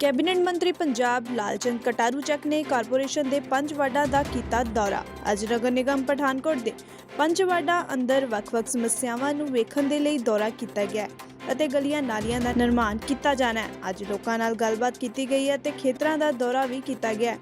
Cabinet ਮੰਤਰੀ ਪੰਜਾਬ ਲਾਲਚੰਦ ਕਟਾਰੂ ਚੱਕ ਨੇ ਕਾਰਪੋਰੇਸ਼ਨ ਦੇ ਪੰਜ ਵਾਰਡਾਂ ਦਾ ਕੀਤਾ ਦੌਰਾ। ਅੱਜ ਨਗਰ ਨਿਗਮ ਪਠਾਨਕੋਟ ਦੇ ਪੰਜ ਵਾਰਡਾਂ ਅੰਦਰ ਵੱਖ-ਵੱਖ ਸਮੱਸਿਆਵਾਂ ਨੂੰ ਵੇਖਣ ਦੇ ਲਈ ਦੌਰਾ ਕੀਤਾ ਗਿਆ ਅਤੇ ਗਲੀਆਂ ਨਾਲੀਆਂ ਦਾ ਨਿਰਮਾਣ ਕੀਤਾ ਜਾਣਾ ਹੈ। ਅੱਜ ਲੋਕਾਂ ਨਾਲ ਗੱਲਬਾਤ ਕੀਤੀ ਗਈ ਹੈ ਤੇ ਖੇਤਰਾਂ ਦਾ ਦੌਰਾ ਵੀ ਕੀਤਾ ਗਿਆ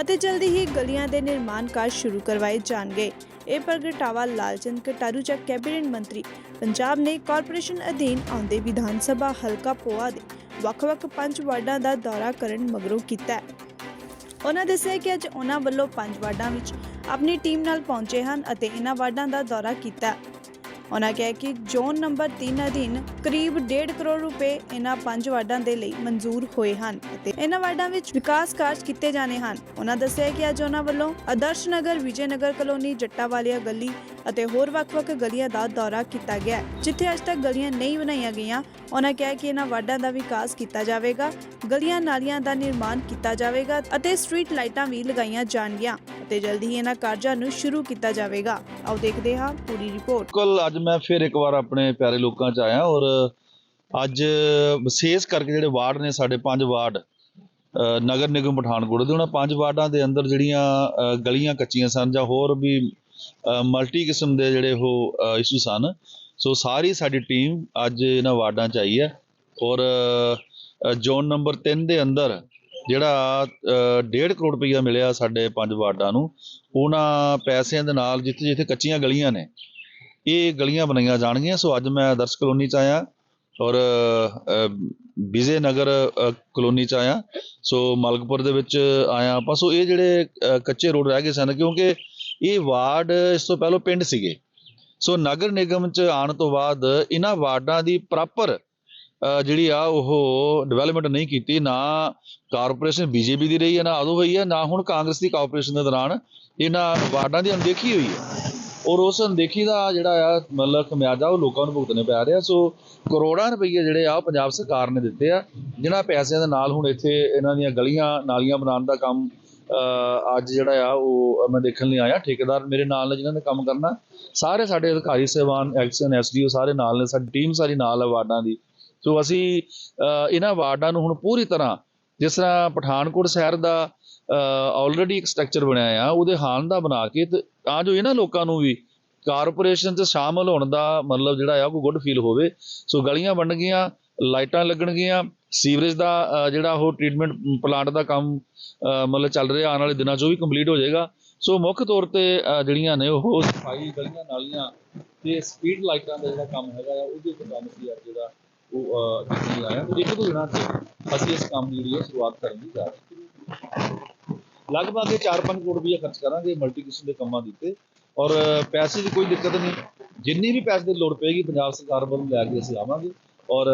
ਅਤੇ ਜਲਦੀ ਹੀ ਗਲੀਆਂ ਦੇ ਨਿਰਮਾਣ ਕਾਰਜ ਸ਼ੁਰੂ ਕਰਵਾਏ ਜਾਣਗੇ। ਇਹ ਪ੍ਰਗਟਾਵਾ ਲਾਲਚੰਦ ਕਟਾਰੂ ਚੱਕ ਕੈਬਨਿਟ ਮੰਤਰੀ ਪੰਜਾਬ ਨੇ ਕਾਰਪੋਰੇਸ਼ਨ ਅਧੀਨ ਆਉਂਦੇ ਵਿਧਾਨ ਸਭਾ ਹਲਕਾ ਪੋਆ ਦੇ ਵੱਖ-ਵੱਖ ਪੰਜ ਵਾਰਡਾਂ ਦਾ ਦੌਰਾ ਕਰਨ ਮਗਰੋਂ ਕੀਤਾ ਉਹਨਾਂ ਦੱਸਿਆ ਕਿ ਅੱਜ ਉਹਨਾਂ ਵੱਲੋਂ ਪੰਜ ਵਾਰਡਾਂ ਵਿੱਚ ਆਪਣੀ ਟੀਮ ਨਾਲ ਪਹੁੰਚੇ ਹਨ ਅਤੇ ਇਹਨਾਂ ਵਾਰਡਾਂ ਦਾ ਦੌਰਾ ਕੀਤਾ ਉਹਨਾਂ ਕਿਹਾ ਕਿ ਜ਼ੋਨ ਨੰਬਰ 3 ਅਧੀਨ ਕਰੀਬ 1.5 ਕਰੋੜ ਰੁਪਏ ਇਹਨਾਂ ਪੰਜ ਵਾਰਡਾਂ ਦੇ ਲਈ ਮਨਜ਼ੂਰ ਹੋਏ ਹਨ ਅਤੇ ਇਹਨਾਂ ਵਾਰਡਾਂ ਵਿੱਚ ਵਿਕਾਸ ਕਾਰਜ ਕੀਤੇ ਜਾਣੇ ਹਨ। ਉਹਨਾਂ ਦੱਸਿਆ ਕਿ ਅੱਜ ਉਹਨਾਂ ਵੱਲੋਂ ਆਦਰਸ਼ ਨਗਰ ਵਿਜੇ ਨਗਰ ਕਲੋਨੀ ਜੱਟਾ ਵਾਲੀਆ ਗਲੀ ਅਤੇ ਹੋਰ ਵੱਖ-ਵੱਖ ਗਲੀਆਂ ਦਾ ਦੌਰਾ ਕੀਤਾ ਗਿਆ ਹੈ, ਜਿੱਥੇ ਅੱਜ ਤੱਕ ਗਲੀਆਂ ਨਹੀਂ ਬਣਾਈਆਂ ਗਈਆਂ ਉਹਨਾਂ ਕਿਹਾ ਕਿ ਇਹਨਾਂ ਵਾਰਡਾਂ ਦਾ ਵਿਕਾਸ ਕੀਤਾ ਜਾਵੇਗਾ, ਗਲੀਆਂ ਨਾਲੀਆਂ ਦਾ ਨਿਰਮਾਣ ਕੀਤਾ ਜਾਵੇਗਾ ਅਤੇ ਸਟਰੀਟ ਲਾਈਟਾਂ ਵੀ ਲਗਾਈਆਂ ਜਾਣਗੀਆਂ ਅਤੇ ਜਲਦੀ ਹੀ ਇਹਨਾਂ ਕਾਰਜਾਂ ਨੂੰ ਸ਼ੁਰੂ ਕੀਤਾ ਜਾਵੇਗਾ। ਆਓ ਦੇਖਦੇ ਹਾਂ ਪੂਰੀ ਰਿਪੋਰਟ। ਕੱਲ ਅੱਜ ਮੈਂ ਫਿਰ ਇੱਕ ਵਾਰ ਆਪਣੇ ਪਿਆਰੇ ਲੋਕਾਂ 'ਚ ਆਇਆ ਔਰ ਅੱਜ ਵਿਸ਼ੇਸ਼ ਕਰਕੇ ਜਿਹੜੇ ਵਾਰਡ ਨੇ ਸਾਡੇ ਪੰਜ ਵਾਰਡ ਨਗਰ ਨਿਗਮ ਪਠਾਨਕੋਟ ਦੇ, ਉਹਨਾਂ ਪੰਜ ਵਾਰਡਾਂ ਦੇ ਅੰਦਰ ਜਿਹੜੀਆਂ ਗਲੀਆਂ ਕੱਚੀਆਂ ਸਨ ਜਾਂ ਹੋਰ ਵੀ ਮਲਟੀ ਕਿਸਮ ਦੇ ਜਿਹੜੇ ਉਹ ਇਸ਼ੂ ਸਨ ਸੋ ਸਾਰੀ ਸਾਡੀ ਟੀਮ ਅੱਜ ਇਹਨਾਂ ਵਾਰਡਾਂ 'ਚ ਆਈ ਹੈ ਔਰ ਜ਼ੋਨ ਨੰਬਰ 3 ਦੇ ਅੰਦਰ ਜਿਹੜਾ 1.5 ਕਰੋੜ ਰੁਪਈਆ ਮਿਲਿਆ ਸਾਡੇ ਪੰਜ ਵਾਰਡਾਂ ਨੂੰ। ਉਹਨਾਂ ਪੈਸਿਆਂ ਦੇ ਨਾਲ ਜਿੱਥੇ ਜਿੱਥੇ ਕੱਚੀਆਂ ਗਲੀਆਂ ਨੇ, ਇਹ ਗਲੀਆਂ ਬਣਾਈਆਂ ਜਾਣਗੀਆਂ। ਸੋ ਅੱਜ ਮੈਂ ਦਰਸ਼ ਕਲੋਨੀ ਚ ਆਇਆ ਔਰ ਵਿਜੇ ਨਗਰ ਕਲੋਨੀ ਚ ਆਇਆ। ਸੋ ਮਲਕਪੁਰ ਦੇ ਵਿੱਚ ਆਇਆ ਆਪਾਂ। ਸੋ ਇਹ ਜਿਹੜੇ ਕੱਚੇ ਰੋਡ ਰਹਿ ਗਏ ਸਨ ਕਿਉਂਕਿ ਇਹ ਵਾਰਡ ਇਸ ਤੋਂ ਪਹਿਲਾਂ ਪਿੰਡ ਸੀਗੇ। ਸੋ ਨਗਰ ਨਿਗਮ ਚ ਆਉਣ ਤੋਂ ਬਾਅਦ ਇਹਨਾਂ ਵਾਰਡਾਂ ਦੀ ਪ੍ਰੋਪਰ ਜਿਹੜੀ ਆ ਉਹ ਡਿਵੈਲਪਮੈਂਟ ਨਹੀਂ ਕੀਤੀ, ਨਾ ਕਾਰਪੋਰੇਸ਼ਨ ਬੀਜੇਪੀ ਦੀ ਰਹੀ ਹੈ, ਨਾ ਉਦੋਂ ਹੋਈ ਹੈ, ਨਾ ਹੁਣ ਕਾਂਗਰਸ ਦੀ ਕਾਰਪੋਰੇਸ਼ਨ ਦੇ ਦੌਰਾਨ ਇਹਨਾਂ ਵਾਰਡਾਂ ਦੀ ਅਣਦੇਖੀ ਹੋਈ ਹੈ। ਔਰ ਉਸ ਅਣਦੇਖੀ ਦਾ ਜਿਹੜਾ ਆ ਮਤਲਬ ਖਮਿਆਜਾ ਉਹ ਲੋਕਾਂ ਨੂੰ ਭੁਗਤਣੇ ਪੈ ਰਿਹਾ। ਸੋ ਕਰੋੜਾਂ ਰੁਪਏ ਜਿਹੜੇ ਆ ਉਹ ਪੰਜਾਬ ਸਰਕਾਰ ਨੇ ਦਿੱਤੇ ਆ, ਜਿਨ੍ਹਾਂ ਪੈਸਿਆਂ ਦੇ ਨਾਲ ਹੁਣ ਇੱਥੇ ਇਹਨਾਂ ਦੀਆਂ ਗਲੀਆਂ, ਨਾਲੀਆਂ ਬਣਾਉਣ ਦਾ ਕੰਮ ਅੱਜ ਜਿਹੜਾ ਆ, ਉਹ ਮੈਂ ਦੇਖਣ ਲਈ ਆਇਆ। ਠੇਕੇਦਾਰ ਮੇਰੇ ਨਾਲ ਨੇ, ਜਿਨ੍ਹਾਂ ਨੇ ਕੰਮ ਕਰਨਾ। ਸਾਰੇ ਸਾਡੇ ਅਧਿਕਾਰੀ, ਸਹਿਬਾਨ, ਐਕਸ਼ਨ, ਐਸਡੀਓ ਸਾਰੇ ਨਾਲ ਨੇ। ਸਾਡੀ ਟੀਮ ਸਾਰੀ ਨਾਲ ਹੈ ਵਾਰਡਾਂ ਦੀ। ਸੋ ਅਸੀਂ ਇਹਨਾਂ ਵਾਰਡਾਂ ਨੂੰ ਹੁਣ ਪੂਰੀ ਤਰ੍ਹਾਂ, ਜਿਸ ਤਰ੍ਹਾਂ ਪਠਾਨਕੋਟ ਸ਼ਹਿਰ ਦਾ ਆਲਰੇਡੀ ਇੱਕ ਸਟਰਕਚਰ ਬਣਿਆ ਆ, ਉਹਦੇ ਹਾਨ ਦਾ ਬਣਾ ਕੇ ਤੇ ਤਾਂ ਜੋ ਇਹਨਾਂ ਲੋਕਾਂ ਨੂੰ ਵੀ ਕਾਰਪੋਰੇਸ਼ਨ 'ਚ ਸ਼ਾਮਲ ਹੋਣ ਦਾ ਮਤਲਬ ਜਿਹੜਾ ਆ ਉਹ ਗੁੱਡ ਫੀਲ ਹੋਵੇ। ਸੋ ਗਲੀਆਂ ਬਣਨਗੀਆਂ ਲਾਈਟਾਂ ਲੱਗਣਗੀਆਂ ਸੀਵਰੇਜ ਦਾ ਜਿਹੜਾ ਉਹ ਟ੍ਰੀਟਮੈਂਟ ਪਲਾਂਟ ਦਾ ਕੰਮ ਮਤਲਬ ਚੱਲ ਰਿਹਾ ਆਉਣ ਵਾਲੇ ਦਿਨਾਂ 'ਚ ਉਹ ਵੀ ਕੰਪਲੀਟ ਹੋ ਜਾਏਗਾ। ਸੋ ਮੁੱਖ ਤੌਰ ਤੇ ਜਿਹੜੀਆਂ ਨੇ ਉਹ ਸਫ਼ਾਈ ਗਲੀਆਂ ਨਾਲੀਆਂ ਤੇ ਸਪੀਡ ਲਾਈਟਾਂ ਦਾ ਜਿਹੜਾ ਕੰਮ ਹੈਗਾ ਆ ਉਹਦੇ ਉੱਤੇ ਕੰਮ ਸੀ ਅੱਜ ਜਿਹੜਾ ਉਹ ਅ, ਆਇਆ। ਇੱਕ ਦੋ ਦਿਨਾਂ 'ਚ ਅਸੀਂ ਇਸ ਕੰਮ ਦੀ ਜਿਹੜੀ ਹੈ ਸ਼ੁਰੂਆਤ ਕਰਨ ਦੀ ਜਾ ਰਹੇ ਲਗਭਗ ਇਹ 4-5 ਕਰੋੜ ਰੁਪਏ ਖਰਚ ਕਰਾਂਗੇ ਮਲਟੀ ਕਿਸਮ ਦੇ ਕੰਮਾਂ ਦੇ ਉੱਤੇ। ਔਰ ਪੈਸੇ ਦੀ ਕੋਈ ਦਿੱਕਤ ਨਹੀਂ। ਜਿੰਨੀ ਵੀ ਪੈਸੇ ਦੀ ਲੋੜ ਪਏਗੀ, ਪੰਜਾਬ ਸਰਕਾਰ ਵੱਲੋਂ ਲੈ ਕੇ ਅਸੀਂ ਆਵਾਂਗੇ। ਔਰ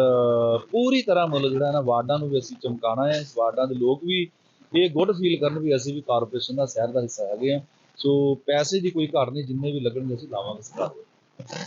ਪੂਰੀ ਤਰ੍ਹਾਂ ਮਤਲਬ ਜਿਹੜਾ ਹੈ ਨਾ, ਵਾਰਡਾਂ ਨੂੰ ਵੀ ਅਸੀਂ ਚਮਕਾਣਾ ਹੈ। ਇਸ ਵਾਰਡਾਂ ਦੇ ਲੋਕ ਵੀ ਇਹ ਗੁੱਡ ਫੀਲ ਕਰਨ ਵੀ ਅਸੀਂ ਵੀ ਕਾਰਪੋਰੇਸ਼ਨ ਦਾ, ਸ਼ਹਿਰ ਦਾ ਹਿੱਸਾ ਹੈਗੇ ਆ ਸੋ ਪੈਸੇ ਦੀ ਕੋਈ ਘਾਟ ਨਹੀਂ, ਜਿੰਨੇ ਵੀ ਲੱਗਣਗੇ ਅਸੀਂ ਲਾਵਾਂਗੇ ਸਰਕਾਰ